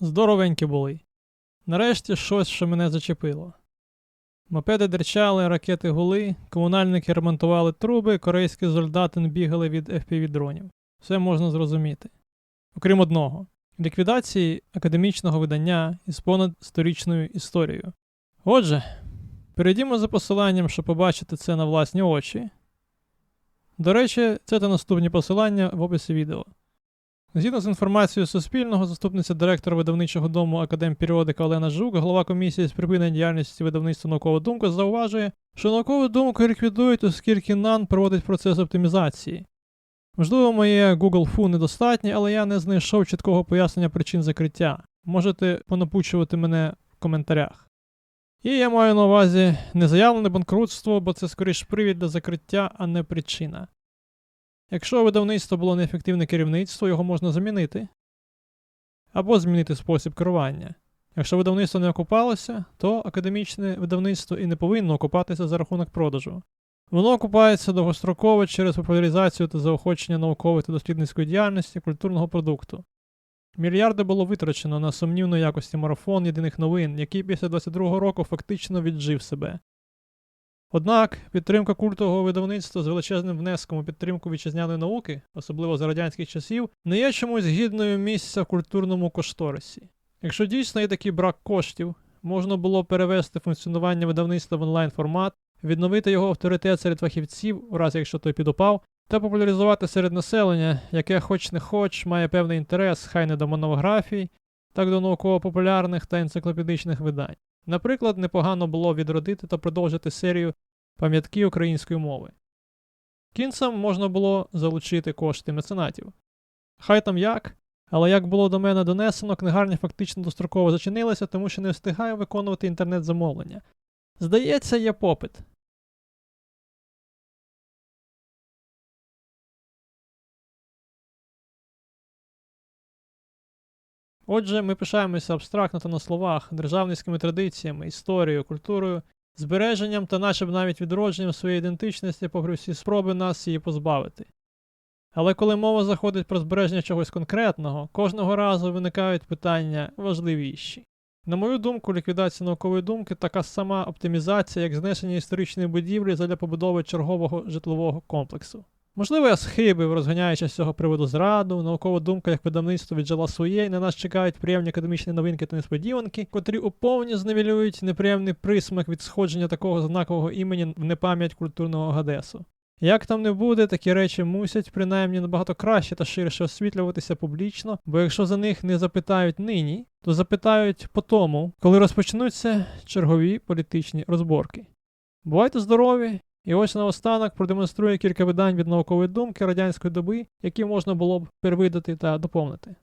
Здоровенькі були. Нарешті щось, що мене зачепило. Мопеди дерчали, ракети гули, комунальники ремонтували труби, корейські солдати бігали від FPV-дронів. Все можна зрозуміти. Окрім одного ліквідації академічного видання із понад сторічною історією. Отже, перейдімо за посиланням, щоб побачити це на власні очі. До речі, це та наступні посилання в описі відео. Згідно з інформацією Суспільного, заступниця директора видавничого дому Академперіодика Олена Жук, голова комісії з припинення діяльності видавництва наукова думка, зауважує, що наукову думку ліквідують, оскільки НАН проводить процес оптимізації. Можливо, моє Google Fu недостатнє, але я не знайшов чіткого пояснення причин закриття. Можете понапучувати мене в коментарях. І я маю на увазі не заявлене банкрутство, бо це скоріш привід для закриття, а не причина. Якщо у видавництва було неефективне керівництво, його можна замінити. Або змінити спосіб керування. Якщо видавництво не окупалося, то академічне видавництво і не повинно окупатися за рахунок продажу. Воно окупається довгостроково через популяризацію та заохочення наукової та дослідницької діяльності культурного продукту. Мільярди було витрачено на сумнівної якості марафон єдиних новин, який після 22-го року фактично віджив себе. Однак підтримка культового видавництва з величезним внеском у підтримку вітчизняної науки, особливо за радянських часів, не є чомусь гідною місця в культурному кошторисі. Якщо дійсно є такий брак коштів, можна було перевести функціонування видавництва в онлайн формат, відновити його авторитет серед фахівців, у разі якщо той підупав, та популяризувати серед населення, яке хоч не хоч має певний інтерес, хай не до монографій, так до науково-популярних та енциклопедичних видань. Наприклад, непогано було відродити та продовжити серію пам'ятки української мови. Кінцем можна було залучити кошти меценатів. Хай там як, але як було до мене донесено, книгарня фактично достроково зачинилася, тому що не встигає виконувати інтернет-замовлення. Здається, є попит. Отже, ми пишаємося абстрактно та на словах, державницькими традиціями, історією, культурою, збереженням та наче б навіть відродженням своєї ідентичності, попри всі спроби нас її позбавити. Але коли мова заходить про збереження чогось конкретного, кожного разу виникають питання важливіші. На мою думку, ліквідація наукової думки така сама оптимізація, як знесення історичної будівлі задля побудови чергового житлового комплексу. Можливо, я схибив, розганяючи з цього приводу зраду, наукова думка як видавництво віджила своє, і на нас чекають приємні академічні новинки та несподіванки, котрі уповні зневілюють неприємний присмак від сходження такого знакового імені в непам'ять культурного Гадесу. Як там не буде, такі речі мусять принаймні набагато краще та ширше освітлюватися публічно, бо якщо за них не запитають нині, то запитають по тому, коли розпочнуться чергові політичні розборки. Бувайте здорові! І ось наостанок продемонструю кілька видань від наукової думки радянської доби, які можна було б перевидати та доповнити.